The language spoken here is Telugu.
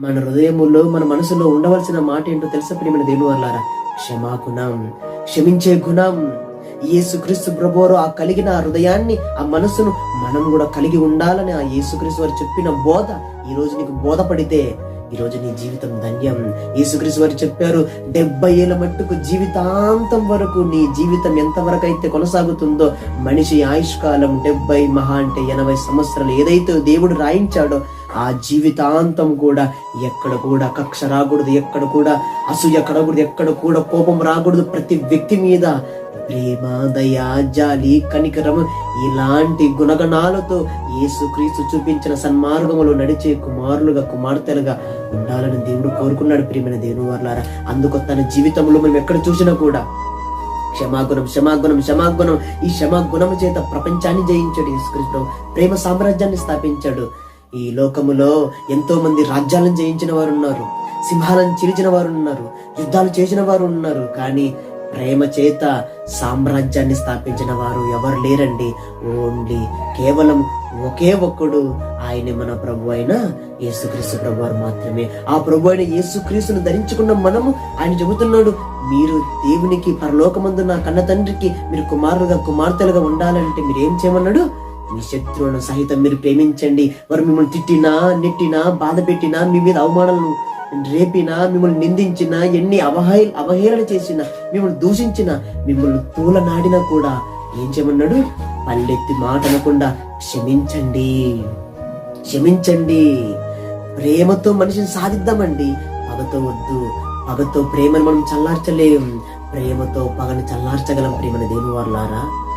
మన హృదయములో మన మనసులో ఉండవలసిన మాట ఏంటో తెలుసా ప్రియమైన దేవుని వాళ్ళారా క్షమాగుణం క్షమించే గుణం. యేసుక్రీస్తు ప్రభువారు ఆ కలిగిన ఆ హృదయాన్ని ఆ మనసును మనం కూడా కలిగి ఉండాలని ఆ యేసుక్రీస్తు వారు చెప్పిన బోధ ఈ రోజు నీకు బోధపడితే ఈ రోజు నీ జీవితం ధన్యం. యేసుక్రీస్తు వారు చెప్పారు డెబ్బై ఏళ్ళ మట్టుకు జీవితాంతం వరకు నీ జీవితం ఎంతవరకు అయితే కొనసాగుతుందో మనిషి ఆయుష్కాలం డెబ్బై మహా అంటే ఎనభై సంవత్సరాలు ఏదైతే దేవుడు రాయించాడో ఆ జీవితాంతం కూడా ఎక్కడ కూడా కక్ష రాకూడదు ఎక్కడ కూడా అసూయ కడకూడదు ఎక్కడ కూడా కోపం రాకూడదు. ప్రతి వ్యక్తి మీద ప్రేమ దయ జాలి కనికరం ఇలాంటి గుణగణాలతో యేసుక్రీస్తు చూపించిన సన్మార్గములో నడిచే కుమారులుగా కుమార్తెలుగా ఉండాలని దేవుడు కోరుకున్నాడు ప్రియమైన దేవుని వర్లారా అందుకు తన జీవితంలో మనం ఎక్కడ చూసినా కూడా క్షమాగుణం క్షమాగుణం క్షమాగుణం ఈ క్షమాగుణం చేత ప్రపంచాన్ని జయించాడు యేసుక్రీస్తు ప్రేమ సామ్రాజ్యాన్ని స్థాపించాడు. ఈ లోకములో ఎంతో మంది రాజ్యాలను జయించిన వారు ఉన్నారు సింహాలను చిరిచిన వారు ఉన్నారు యుద్ధాలు చేసిన వారు ఉన్నారు కానీ ప్రేమ చేత సామ్రాజ్యాన్ని స్థాపించిన వారు ఎవరు లేరండి. ఓన్లీ కేవలం ఒకే ఒక్కడు ఆయన మన ప్రభు అయిన యేసుక్రీస్తు ప్రభు వారు మాత్రమే. ఆ ప్రభు అయిన యేసుక్రీస్తును ధరించుకున్న మనము ఆయన చెబుతున్నాడు మీరు దేవునికి పరలోకమందు నా కన్న తండ్రికి మీరు కుమారులుగా కుమార్తెలుగా ఉండాలంటే మీరు ఏం చేయమన్నాడు? మీ శత్రువులను సహితం మీరు ప్రేమించండి. వారు మిమ్మల్ని తిట్టినా నెట్టినా బాధ పెట్టినా మీ మీద అవమానాలను రేపినా మిమ్మల్ని నిందించినా ఎన్ని అవహే అవహేళన చేసినా మిమ్మల్ని దూషించినా మిమ్మల్ని తూలనాడినా కూడా ఏం చేయమన్నాడు? పల్లెత్తి మాట అనకుండా క్షమించండి. క్షమించండి. ప్రేమతో మనిషిని సాధిద్దామండి. పగతో వద్దు పగతో ప్రేమను మనం చల్లార్చలేం. ప్రేమతో పగని చల్లార్చగలం ప్రేమని దేవుని వారులారా.